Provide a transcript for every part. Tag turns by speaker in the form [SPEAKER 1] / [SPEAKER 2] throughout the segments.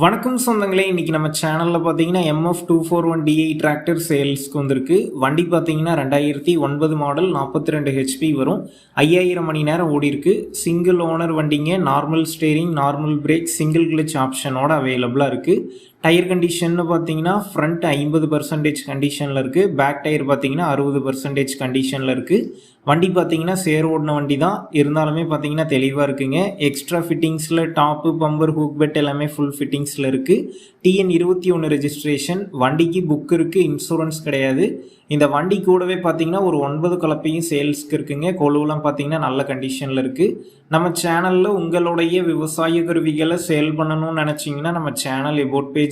[SPEAKER 1] வணக்கம் சொந்தங்களே இன்றைக்கி நம்ம சேனலில் பார்த்தீங்கன்னா MF two four one DI tractor சேல்ஸ்க்கு வந்திருக்கு. வண்டி பார்த்தீங்கன்னா ரெண்டாயிரத்தி ஒன்பது மாடல் நாற்பத்தி ரெண்டு ஹெச்பி வரும். ஐயாயிரம் மணி நேரம் ஓடி இருக்கு. சிங்கிள் ஓனர் வண்டிங்க normal steering normal brake single clutch ஆப்ஷனோட அவைலபிளாக இருக்குது டயர் கண்டிஷன்னு பார்த்தீங்கன்னா ஃப்ரண்ட் ஐம்பது பர்சன்டேஜ் கண்டிஷனில் இருக்குது பேக் டயர் பார்த்தீங்கன்னா அறுபது பர்சன்டேஜ் கண்டிஷனில் இருக்குது வண்டி பார்த்தீங்கன்னா சேர் ஓடின வண்டி தான். இருந்தாலுமே பார்த்தீங்கன்னா தெளிவாக இருக்குங்க. எக்ஸ்ட்ரா ஃபிட்டிங்ஸில் டாப்பு பம்பர் ஹூக் பெட் எல்லாமே ஃபுல் ஃபிட்டிங்ஸில் இருக்குது டிஎன் இருபத்தி ஒன்று ரெஜிஸ்ட்ரேஷன் வண்டிக்கு புக் இருக்குது இன்சூரன்ஸ் கிடையாது. இந்த வண்டி கூடவே பார்த்தீங்கன்னா ஒரு ஒன்பது கலப்பையும் சேல்ஸ்க்கு இருக்குங்க. கொழுவெலாம் பார்த்தீங்கன்னா நல்ல கண்டிஷனில் இருக்குது நம்ம சேனலில் உங்களுடைய விவசாய கருவிகளை சேல் பண்ணணும்னு நினச்சிங்கன்னா நம்ம சேனல் எபோட் பேஜ்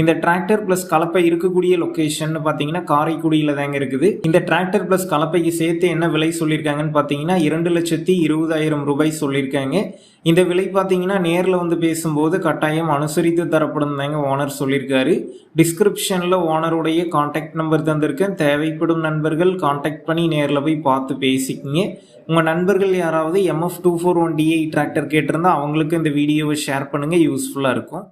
[SPEAKER 1] இந்த டிராக்டர் ப்ளஸ் கலப்பை இருக்கக்கூடிய லொக்கேஷன் பார்த்தீங்கன்னா காரைக்குடியில் தாங்க இருக்குது. இந்த டிராக்டர் ப்ளஸ் கலப்பைக்கு சேர்த்து என்ன விலை சொல்லியிருக்காங்கன்னு பார்த்தீங்கன்னா இரண்டு லட்சத்தி இருபதாயிரம் ரூபாய் சொல்லியிருக்காங்க இந்த விலை பார்த்தீங்கன்னா நேரில் வந்து பேசும்போது கட்டாயம் அனுசரித்து தரப்படும் தாங்க ஓனர் சொல்லியிருக்காரு டிஸ்கிரிப்ஷனில் ஓனருடைய காண்டாக்ட் நம்பர் தந்திருக்கேன். தேவைப்படும் நண்பர்கள் காண்டாக்ட் பண்ணி நேரில் போய் பார்த்து பேசிக்கிங்க. உங்கள் நண்பர்கள் யாராவது MF two four one DI tractor கேட்டிருந்தா அவங்களுக்கு இந்த வீடியோவை ஷேர் பண்ணுங்கள் யூஸ்ஃபுல்லாக இருக்கும்.